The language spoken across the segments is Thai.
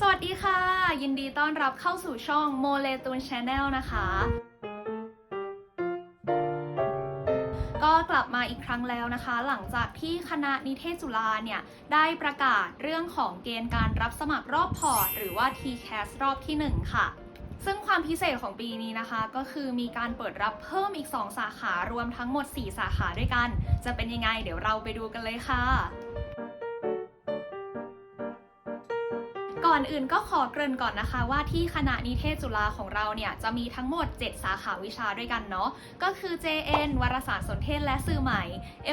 สวัสดีค่ะ ยินดีต้อนรับเข้าสู่ช่องโมเลตูนชาแนลนะคะ ก็กลับมาอีกครั้งแล้วนะคะ หลังจากที่คณะนิเทศจุฬาเนี่ย ได้ประกาศเรื่องของเกณฑ์การรับสมัครรอบพอร์ต หรือว่า TCAS รอบที่ 1 ค่ะซึ่งความพิเศษของปีนี้นะคะ ก็คือมีการเปิดรับเพิ่มอีก 2 สาขารวมทั้งหมด 4 สาขาด้วยกัน จะเป็นยังไง เดี๋ยวเราไปดูกันเลยค่ะ อนอื่นก็ขอเกริ่นก่อนนะคะว่าที่คณะนิเทศจุฬาของเราเนี่ยจะมีทั้งหมด 7 สาขาวิชาด้วยกันเนาะก็คือ JN วารสารสนเทศและสื่อใหม่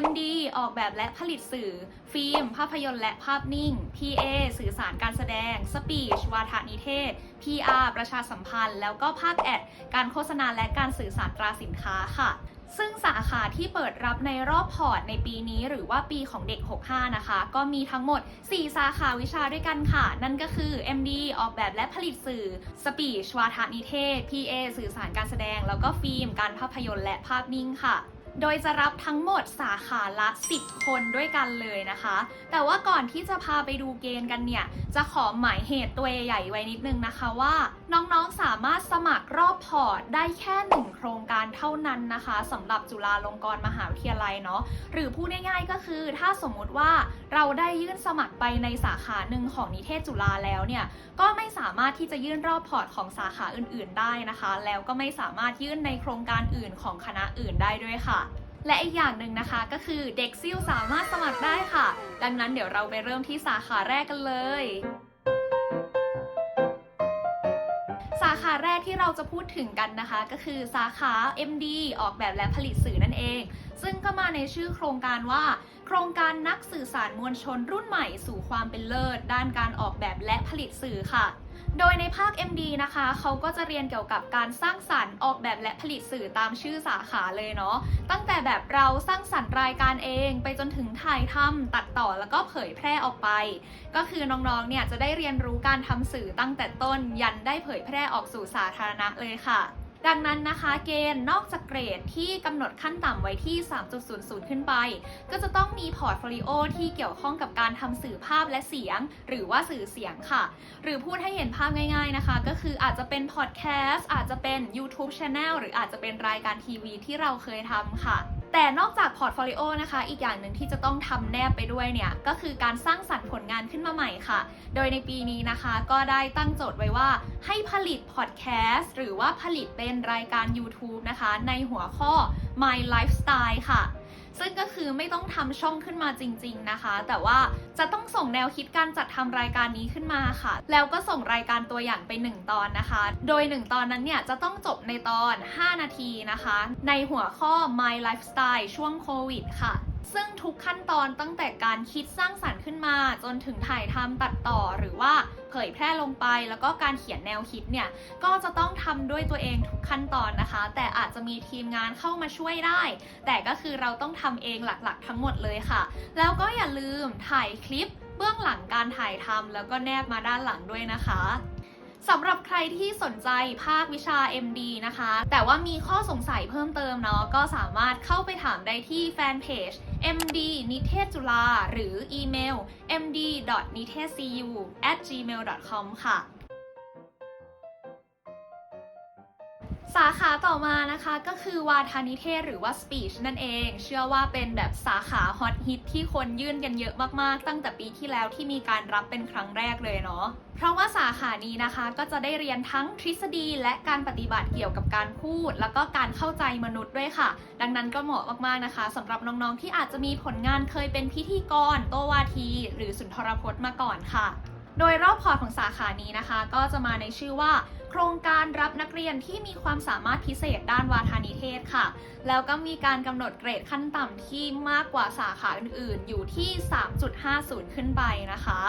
MD ออกแบบและผลิตสื่อ ฟิล์ม ภาพยนตร์และภาพนิ่ง PA สื่อสารการแสดง Speech วาทนิเทศ PR ประชาสัมพันธ์ แล้วก็ภาคแอด การโฆษณาและการสื่อสารตราสินค้าค่ะ ซึ่งสาขาที่เปิดรับในรอบพอร์ตในปีนี้หรือว่าปีของเด็ก 65 นะคะ ก็มีทั้งหมด 4 สาขาวิชาด้วยกันค่ะ นั่นก็คือ MD ออกแบบและผลิตสื่อ Speech วาทนิเทศ PA สื่อสารการแสดง แล้วก็ฟิล์ม การภาพยนตร์และภาพนิ่งค่ะ โดยจะรับทั้งหมดสาขาละ 10 คนด้วยกันเลยนะคะ แต่ว่าก่อนที่จะพาไปดูเกณฑ์กันเนี่ย จะขอหมายเหตุตัวใหญ่ไว้นิดนึงนะคะว่า น้องๆสามารถสมัครรอบพอร์ตได้แค่หนึ่งโครงการเท่านั้นนะคะสำหรับจุฬาลงกรณ์มหาวิทยาลัยเนาะ หรือพูดง่ายๆก็คือถ้าสมมุติว่าเราได้ยื่นสมัครไปในสาขาหนึ่งของนิเทศจุฬาแล้วเนี่ย ก็ไม่สามารถที่จะยื่นรอบพอร์ตของสาขาอื่น ๆ ได้นะคะ แล้วก็ไม่สามารถยื่นในโครงการอื่นของคณะอื่นได้ด้วยค่ะ และอีกอย่างหนึ่งนะคะก็คือเด็กซิ่วสามารถสมัครได้ค่ะ ดังนั้นเดี๋ยวเราไปเริ่มที่สาขาแรกกันเลย สาขาแรกที่เราจะพูดถึงกันนะคะ ก็คือสาขา MD ออกแบบและผลิตสื่อนั่นเอง ซึ่งก็มาในชื่อโครงการว่า โครงการนักสื่อสารมวลชนรุ่นใหม่สู่ความเป็นเลิศ ด้านการออกแบบและผลิตสื่อค่ะ โดยในภาค MD นะคะ เขาก็จะเรียนเกี่ยวกับการสร้างสรรค์ออกแบบและผลิตสื่อตามชื่อสาขาเลยเนาะ ตั้งแต่แบบเราสร้างสรรค์รายการเอง ไปจนถึงถ่ายทำตัดต่อแล้วก็เผยแพร่ออกไป ก็คือน้องๆ เนี่ยจะได้เรียนรู้การทำสื่อตั้งแต่ต้นยันได้เผยแพร่ออกสู่สาธารณะเลยค่ะ ดังนั้นนะคะเกณฑ์นอกจากเกรดที่กำหนดขั้นต่ำไว้ที่ 3.00 ขึ้นไป ก็จะต้องมีพอร์ตโฟลิโอที่เกี่ยวข้องกับการทำสื่อภาพและเสียง หรือว่าสื่อเสียงค่ะ หรือพูดให้เห็นภาพง่าย ๆนะคะ ก็คืออาจจะเป็นพอดแคสต์อาจจะเป็น YouTube Channel หรืออาจจะเป็นรายการทีวีที่เราเคยทำค่ะ แต่นอกจากพอร์ตโฟลิโอนะคะ อีกอย่างหนึ่งที่จะต้องทำแนบไปด้วยเนี่ย ก็คือการสร้างสรรค์ผลงานขึ้นมาใหม่ค่ะ โดยในปีนี้นะคะก็ได้ตั้งโจทย์ไว้ว่า ให้ผลิตพอดแคสต์หรือว่าผลิตเป็นรายการ YouTube นะคะ ในหัวข้อ My Lifestyle ค่ะ ซึ่งก็คือไม่ต้องทำช่องขึ้นมาจริง ๆนะคะ แต่ว่าจะต้องส่งแนวคิดการจัดทำรายการนี้ขึ้นมาค่ะ แล้วก็ส่งรายการตัวอย่างไป 1 ตอนนะคะ โดย 1 ตอนนั้นเนี่ยจะต้องจบในตอน 5 นาทีนะคะ ในหัวข้อ My Lifestyle ช่วงโควิดค่ะ ซึ่งทุกขั้นตอนตั้งแต่การคิดสร้างสรรค์ขึ้นมา จนถึงถ่ายทำตัดต่อหรือว่าเผยแพร่ลงไป แล้วก็การเขียนแนวคิดเนี่ยก็จะต้องทำด้วยตัวเองทุกขั้นตอนนะคะ แต่อาจจะมีทีมงานเข้ามาช่วยได้ แต่ก็คือเราต้องทำเองหลักๆ ทั้งหมดเลยค่ะ แล้วก็อย่าลืมถ่ายคลิปเบื้องหลังการถ่ายทำแล้วก็แนบมาด้านหลังด้วยนะคะ สำหรับใครที่สนใจภาควิชา MD นะคะ แต่ว่ามีข้อสงสัยเพิ่มเติมเนาะก็สามารถเข้าไปถามได้ที่แฟนเพจ MD นิเทศจุฬาหรืออีเมล md n i t e s c u gmail com ค่ะ สาขาต่อมานะคะก็คือวาทานิเทศหรือว่า speech นั่นเอง เชื่อว่าเป็นแบบสาขาฮอตฮิตที่คนยื่นกันเยอะมากๆ ตั้งแต่ปีที่แล้วที่มีการรับเป็นครั้งแรกเลยเนาะเพราะว่าสาขานี้นะคะก็จะได้เรียนทั้งทฤษฎีและการปฏิบัติเกี่ยวกับการพูด แล้วก็การเข้าใจมนุษย์ด้วยค่ะ ดังนั้นก็เหมาะมากๆนะคะสำหรับน้องๆที่อาจจะมีผลงานเคยเป็นพิธีกร โตวาที หรือสุนทรพจน์มาก่อนค่ะ โดยรอบพอร์ตของสาขานี้นะคะ ก็จะมาในชื่อว่า โครงการรับนักเรียนที่มีความสามารถพิเศษด้านวาทานิเทศค่ะ แล้วก็มีการกำหนดเกรดขั้นต่ำที่มากกว่าสาขาอื่นๆ อยู่ที่ 3.50 ขึ้นไปนะคะ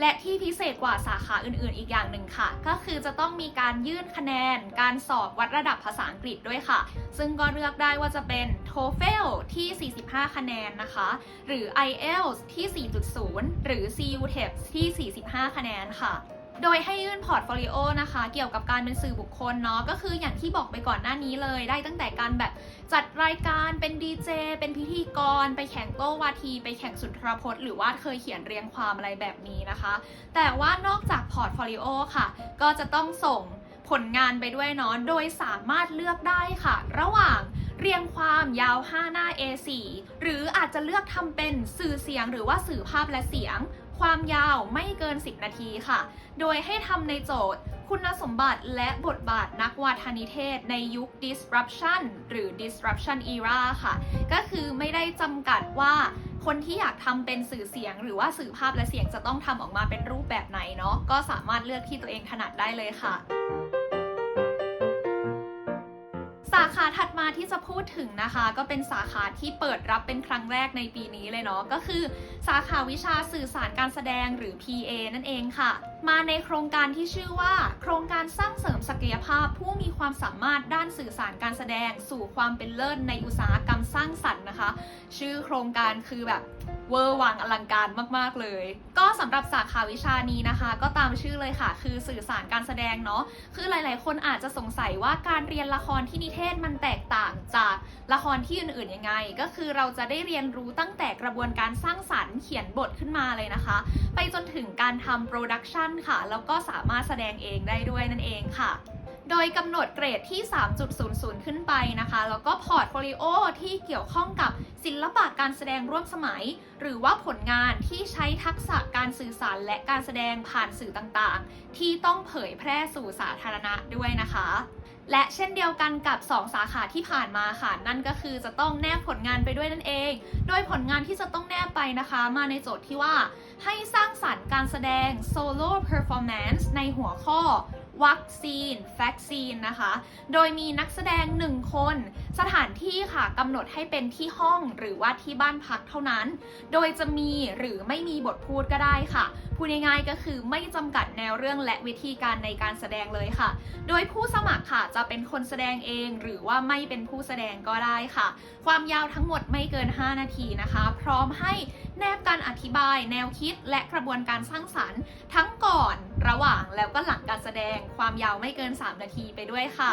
และที่พิเศษกว่าสาขาอื่นๆ อีกอย่างหนึ่งค่ะ ก็คือจะต้องมีการยื่นคะแนน การสอบวัดระดับภาษาอังกฤษด้วยค่ะ ซึ่งก็เลือกได้ว่าจะเป็น TOEFL ที่ 45 คะแนนนะคะ หรือ IELTS ที่ 4.0 หรือ CUTEP ที่ 45 คะแนนค่ะ โดยให้ยื่นพอร์ตโฟลิโอนะคะ เกี่ยวกับการเป็นสื่อบุคคลเนาะก็คืออย่างที่บอกไปก่อนหน้านี้เลย ได้ตั้งแต่การแบบจัดรายการเป็นดีเจเป็นพิธีกร ไปแข่งโต้วาที ไปแข่งสุนทรพจน์ หรือว่าเคยเขียนเรียงความอะไรแบบนี้นะคะ แต่ว่านอกจากพอร์ตโฟลิโอค่ะ ก็จะต้องส่งผลงานไปด้วยเนาะโดยสามารถเลือกได้ค่ะ ระหว่างเรียงความยาว 5 หน้า A4 หรืออาจจะเลือกทำเป็นสื่อเสียงหรือว่าสื่อภาพและเสียง ความยาวไม่เกิน 10 นาทีค่ะ โดยให้ทำในโจทย์ คุณสมบัติและบทบาทนักวาทนิเทศในยุค disruption หรือ disruption era ค่ะ ก็คือไม่ได้จำกัดว่าคนที่อยากทำเป็นสื่อเสียง หรือว่าสื่อภาพและเสียงจะต้องทำออกมาเป็นรูปแบบไหนเนาะก็สามารถเลือกที่ตัวเองถนัดได้เลยค่ะ สาขาถัดมาที่จะพูดถึงนะคะ ก็เป็นสาขาที่เปิดรับเป็นครั้งแรกในปีนี้เลยเนาะก็คือ สาขาวิชาสื่อสารการแสดงหรือ PA นั่นเองค่ะ มาในโครงการที่ชื่อว่า โครงการสร้างเสริมศักยภาพผู้มีความสามารถด้านสื่อสารการแสดงสู่ความเป็นเลิศในอุตสาหกรรมสร้างสรรค์นะคะ ชื่อโครงการคือแบบเวอร์วังอลังการมาก ๆ เลย ก็สำหรับสาขาวิชานี้นะคะ ก็ตามชื่อเลยค่ะ คือสื่อสารการแสดงเนาะคือหลาย ๆ คนอาจจะสงสัยว่าการเรียนละครที่นิเทศมันแตกต่างจาก ละครที่อื่นๆยังไง ก็คือเราจะได้เรียนรู้ตั้งแต่กระบวนการสร้างสรรค์เขียนบทขึ้นมาเลยนะคะ ไปจนถึงการทำโปรดักชันค่ะ แล้วก็สามารถแสดงเองได้ด้วยนั่นเองค่ะโดยกำหนดเกรดที่ 3.00 ขึ้นไปนะคะ แล้วก็พอร์ตโฟลิโอที่เกี่ยวข้องกับศิลปะการแสดงร่วมสมัย หรือว่าผลงานที่ใช้ทักษะการสื่อสารและการแสดงผ่านสื่อต่างๆ ที่ต้องเผยแพร่สู่สาธารณะด้วยนะคะ และเช่นเดียวกันกับ 2 สาขาที่ผ่านมาค่ะ นั่นก็คือจะต้องแนบผลงานไปด้วยนั่นเอง โดยผลงานที่จะต้องแนบไปนะคะ มาในโจทย์ที่ว่าให้สร้างสรรค์การแสดง solo performance ในหัวข้อวัคซีนแฟกซีนนะคะ โดยมีนักแสดง 1 คน สถานที่ค่ะกำหนดให้เป็นที่ห้องหรือว่าที่บ้านพักเท่านั้น โดยจะมีหรือไม่มีบทพูดก็ได้ค่ะพูดง่ายๆก็คือไม่จำกัดแนวเรื่องและวิธีการในการแสดงเลยค่ะ โดยผู้สมัครค่ะจะเป็นคนแสดงเอง หรือว่าไม่เป็นผู้แสดงก็ได้ค่ะ ความยาวทั้งหมดไม่เกิน 5 นาทีนะคะ พร้อมให้แนบการอธิบาย แนวคิดและกระบวนการสร้างสรรค์ ทั้งก่อน ระหว่างแล้วก็หลังการแสดง ความยาวไม่เกิน 3 นาทีไปด้วยค่ะ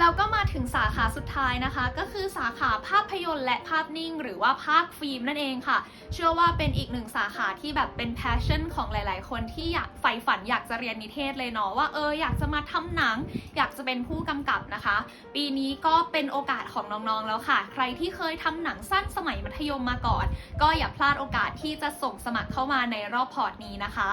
แล้วก็มาถึงสาขาสุดท้ายนะคะ ก็คือสาขาภาพยนตร์และภาพนิ่ง หรือว่าภาคฟิล์มนั่นเองค่ะ เชื่อว่าเป็นอีกหนึ่งสาขาที่แบบเป็น passion ของหลายๆ คนที่อยากใฝ่ฝันอยากจะเรียนนิเทศเลยเนาะว่าเอออยากจะมาทำหนัง อยากจะเป็นผู้กำกับนะคะ ปีนี้ก็เป็นโอกาสของน้องๆแล้วค่ะ ใครที่เคยทำหนังสั้นสมัยมัธยมมาก่อน ก็อย่าพลาดโอกาสที่จะส่งสมัครเข้ามาในรอบพอร์ตนี้นะคะ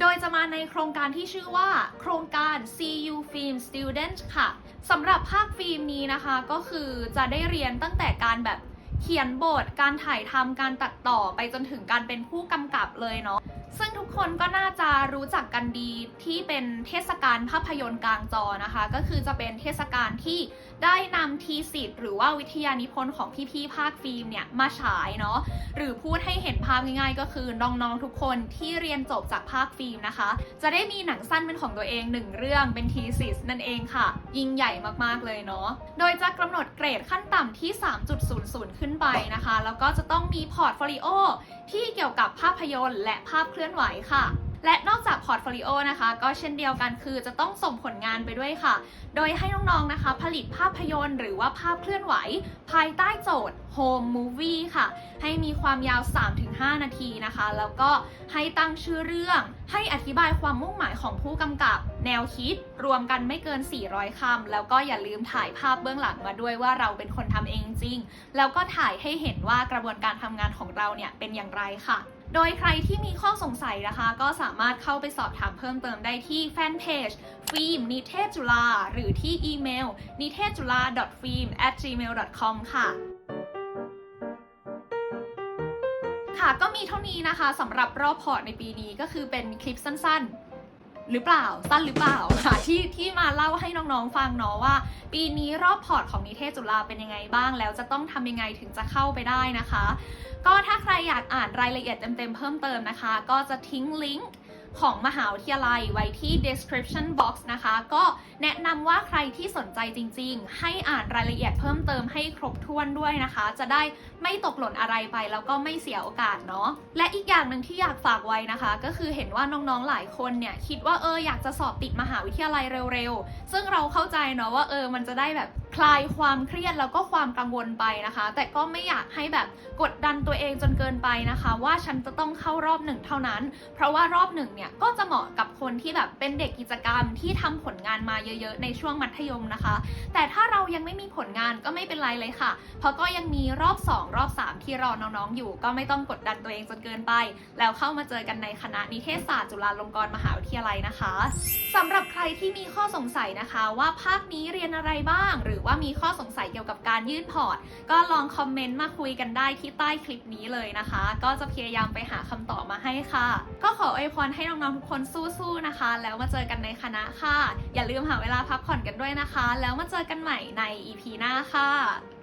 โดยจะมาในโครงการที่ชื่อว่า โครงการ CU Film Student ค่ะสำหรับภาคฟิล์มนี้นะคะ ก็คือจะได้เรียนตั้งแต่การแบบเขียนบท การถ่ายทำการตัดต่อไปจนถึงการเป็นผู้กำกับเลยเนาะ ซึ่งทุกคนก็น่าจะรู้จักกันดีที่เป็นเทศกาลภาพยนตร์กลางจอนะคะ ก็คือจะเป็นเทศกาลที่ได้นำทีสิทธ์หรือว่าวิทยานิพนธ์ของพี่ๆภาคฟิล์มเนี่ยมาฉายเนาะหรือพูดให้เห็นภาพง่ายๆ ก็คือน้องๆทุกคนที่เรียนจบจากภาคฟิล์มนะคะ จะได้มีหนังสั้นเป็นของตัวเองหนึ่งเรื่องเป็นทีสิสนั่นเองค่ะ ยิ่งใหญ่มากๆเลยเนาะโดยจะกำหนดเกรดขั้นต่ำที่ 3.00 ขึ้นไปนะคะ แล้วก็จะต้องมีพอร์ตโฟลิโอที่เกี่ยวกับภาพยนตร์และภาพลื่อนไหวค่ะ และนอกจากพอร์ตโฟลิโอนะคะ ก็เช่นเดียวกันคือจะต้องส่งผลงานไปด้วยค่ะ โดยให้น้องๆนะคะ ผลิตภาพยนตร์หรือว่าภาพเคลื่อนไหว ภายใต้โจทย์ Home Movie ค่ะ ให้มีความยาว 3-5 นาทีนะคะ แล้วก็ให้ตั้งชื่อเรื่อง ให้อธิบายความมุ่งหมายของผู้กำกับ แนวคิด รวมกันไม่เกิน 400 คำ แล้วก็อย่าลืมถ่ายภาพเบื้องหลังมาด้วยว่าเราเป็นคนทำเองจริง แล้วก็ถ่ายให้เห็นว่ากระบวนการทำงานของเราเนี่ยเป็นอย่างไรค่ะ โดยใครที่มีข้อสงสัยนะคะ ก็สามารถเข้าไปสอบถามเพิ่มเติมได้ที่แฟนเพจฟิล์มนิเทศจุฬาหรือที่อีเมลนิเทศจุฬา film at gmail com ค่ะ ค่ะก็มีเท่านี้นะคะสำหรับรอบพอร์ตในปีนี้ก็คือเป็นคลิปสั้นๆ หรือเปล่าสั้นหรือเปล่าค่ะที่ที่มาเล่าให้น้องๆฟังเนาะว่า ปีนี้รอบพอร์ตของนิเทศจุฬาเป็นยังไงบ้าง แล้วจะต้องทำยังไงถึงจะเข้าไปได้นะคะ ก็ถ้าใครอยากอ่านรายละเอียดเต็มๆเพิ่มเติมนะคะ ก็จะทิ้งลิงก์ ของมหาวิทยาลัยไว้ที่ description box นะคะ ก็แนะนำว่าใครที่สนใจจริงๆ ให้อ่านรายละเอียดเพิ่มเติมให้ครบถ้วนด้วยนะคะ จะได้ไม่ตกหล่นอะไรไปแล้วก็ไม่เสียโอกาสเนาะและอีกอย่างหนึ่งที่อยากฝากไว้นะคะ ก็คือเห็นว่าน้องๆหลายคนเนี่ยคิดว่าเอออยากจะสอบติดมหาวิทยาลัยเร็วๆ ซึ่งเราเข้าใจเนาะว่าเออมันจะได้แบบคลายความเครียดแล้วก็ความกังวลไปนะคะ แต่ก็ไม่อยากให้แบบกดดันตัวเองจนเกินไปนะคะ ว่าฉันจะต้องเข้ารอบหนึ่งเท่านั้น เพราะว่ารอบหนึ่งเนี่ยก็จะเหมาะกับคนที่แบบเป็นเด็กกิจกรรมที่ทำผลงานมาเยอะ ๆ ในช่วงมัธยมนะคะ แต่ถ้าเรายังไม่มีผลงานก็ไม่เป็นไรเลยค่ะ เพราะก็ยังมีรอบ 2 รอบ 3 ที่รอน้องๆ อยู่ ก็ไม่ต้องกดดันตัวเองจนเกินไป แล้วเข้ามาเจอกันในคณะนิเทศศาสตร์จุฬาลงกรณ์มหาวิทยาลัยนะคะสำหรับใครที่มีข้อสงสัยนะคะว่าภาคนี้เรียนอะไรบ้าง หรือว่ามีข้อสงสัยเกี่ยวกับการยื่นพอร์ต ก็ลองคอมเมนต์มาคุยกันได้ที่ใต้คลิปนี้เลยนะคะ ก็จะพยายามไปหาคำตอบมาให้ค่ะ ก็ขออวยพรให้น้องๆทุกคนสู้ๆนะคะ แล้วมาเจอกันในคณะค่ะ อย่าลืมหาเวลาพักผ่อนกันด้วยนะคะ แล้วมาเจอกันใหม่ใน EP หน้าค่ะ